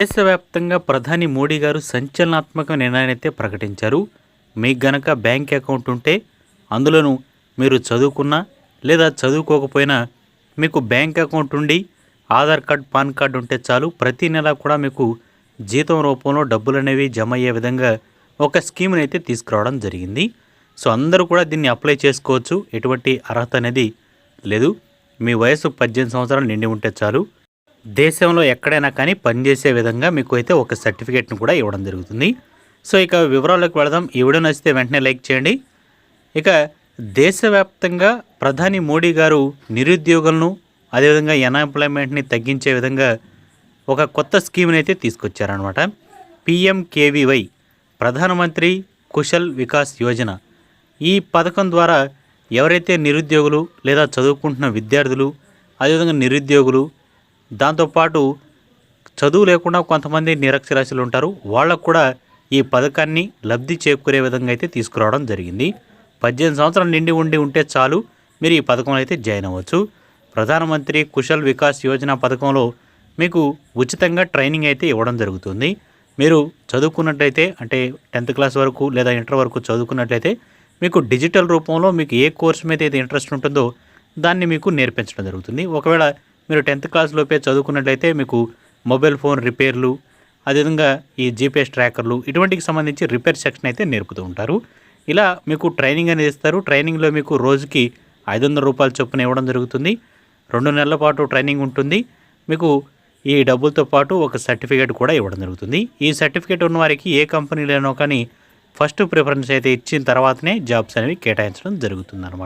దేశవ్యాప్తంగా ప్రధాని మోడీ గారు సంచలనాత్మక నిర్ణయాన్ని ప్రకటించారు. మీకు గనక బ్యాంక్ అకౌంట్ ఉంటే అందులోనూ మీరు చదువుకున్నా లేదా చదువుకోకపోయినా మీకు బ్యాంక్ అకౌంట్ ఉండి ఆధార్ కార్డ్ పాన్ కార్డు ఉంటే చాలు. ప్రతి నెల కూడా మీకు జీతం రూపంలో డబ్బులు అనేవి జమ అయ్యే విధంగా ఒక స్కీమ్ని అయితే తీసుకురావడం జరిగింది. సో అందరూ కూడా దీన్ని అప్లై చేసుకోవచ్చు. ఎటువంటి అర్హత అనేది లేదు. మీ వయసు పద్దెనిమిది సంవత్సరాలు నిండి ఉంటే చాలు. దేశంలో ఎక్కడైనా కానీ పనిచేసే విధంగా మీకు అయితే ఒక సర్టిఫికేట్ను కూడా ఇవ్వడం జరుగుతుంది. సో ఇక వివరాల్లోకి వెళదాం. ఈ వీడియో నచ్చితే వెంటనే లైక్ చేయండి. ఇక దేశవ్యాప్తంగా ప్రధాని మోడీ గారు నిరుద్యోగులను అదేవిధంగా అన్ఎంప్లాయ్మెంట్ని తగ్గించే విధంగా ఒక కొత్త స్కీమ్ని అయితే తీసుకొచ్చారనమాట పిఎంకేవివై ప్రధానమంత్రి కుశల్ వికాస్ యోజన. ఈ పథకం ద్వారా ఎవరైతే నిరుద్యోగులు లేదా చదువుకుంటున్న విద్యార్థులు అదేవిధంగా నిరుద్యోగులు దాంతోపాటు చదువు లేకుండా కొంతమంది నిరక్షరాస్యులు ఉంటారు. వాళ్ళకు కూడా ఈ పథకాన్ని లబ్ధి చేకూరే విధంగా అయితే తీసుకురావడం జరిగింది. పద్దెనిమిది సంవత్సరాలు నిండి ఉండి ఉంటే చాలు మీరు ఈ పథకంలో అయితే జాయిన్ అవ్వచ్చు. ప్రధానమంత్రి కుశల్ వికాస్ యోజన పథకంలో మీకు ఉచితంగా ట్రైనింగ్ అయితే ఇవ్వడం జరుగుతుంది. మీరు చదువుకున్నట్లయితే అంటే టెన్త్ క్లాస్ వరకు లేదా ఇంటర్ వరకు చదువుకున్నట్లయితే మీకు డిజిటల్ రూపంలో మీకు ఏ కోర్సు మీద అయితే ఇంట్రెస్ట్ ఉంటుందో దాన్ని మీకు నేర్పించడం జరుగుతుంది. ఒకవేళ మీరు టెన్త్ క్లాస్ లోపే చదువుకున్నట్లయితే మీకు మొబైల్ ఫోన్ రిపేర్లు అదేవిధంగా ఈ జీపీఎస్ ట్రాకర్లు ఇటువంటికి సంబంధించి రిపేర్ సెక్షన్ అయితే నేర్పుతూ ఉంటారు. ఇలా మీకు ట్రైనింగ్ అనేది ఇస్తారు. ట్రైనింగ్లో మీకు రోజుకి ఐదు వందల రూపాయల చొప్పున ఇవ్వడం జరుగుతుంది. రెండు నెలల పాటు ట్రైనింగ్ ఉంటుంది. మీకు ఈ డబ్బులతో పాటు ఒక సర్టిఫికేట్ కూడా ఇవ్వడం జరుగుతుంది. ఈ సర్టిఫికేట్ ఉన్న వారికి ఏ కంపెనీలోనో కానీ ఫస్ట్ ప్రిఫరెన్స్ అయితే ఇచ్చిన తర్వాతనే జాబ్స్ అనేవి కేటాయించడం జరుగుతుంది